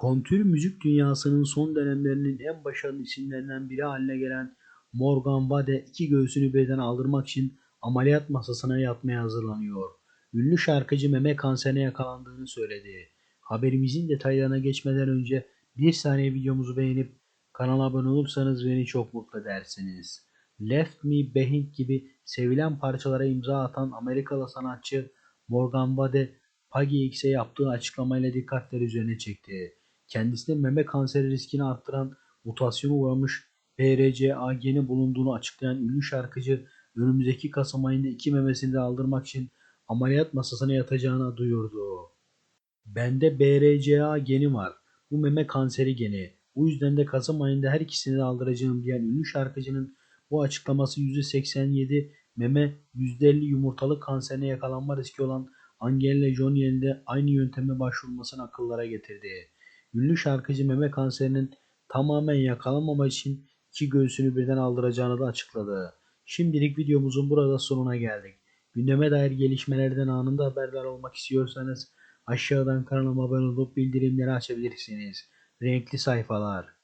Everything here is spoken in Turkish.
Kontür müzik dünyasının son dönemlerinin en başarılı isimlerinden biri haline gelen Morgan Wade iki göğsünü birden aldırmak için ameliyat masasına yatmaya hazırlanıyor. Ünlü şarkıcı meme kanserine yakalandığını söyledi. Haberimizin detaylarına geçmeden önce bir saniye videomuzu beğenip kanala abone olursanız beni çok mutlu edersiniz. Left Me Behind gibi sevilen parçalara imza atan Amerikalı sanatçı Morgan Wade, Paggy X'e yaptığı açıklamayla dikkatleri üzerine çekti. Kendisinde meme kanseri riskini arttıran mutasyona uğramış BRCA geni bulunduğunu açıklayan ünlü şarkıcı önümüzdeki Kasım ayında iki memesini de aldırmak için ameliyat masasına yatacağını duyurdu. Bende BRCA geni var. Bu meme kanseri geni. Bu yüzden de Kasım ayında her ikisini de aldıracağım diyen ünlü şarkıcının bu açıklaması %87 meme %50 yumurtalık kanserine yakalanma riski olan Angelina Jolie'nin de aynı yönteme başvurmasını akıllara getirdi. Ünlü şarkıcı meme kanserinin tamamen yakalanmamak için iki göğsünü birden aldıracağını da açıkladı. Şimdilik videomuzun burada sonuna geldik. Gündeme dair gelişmelerden anında haberdar olmak istiyorsanız aşağıdan kanalıma abone olup bildirimleri açabilirsiniz. Renkli sayfalar.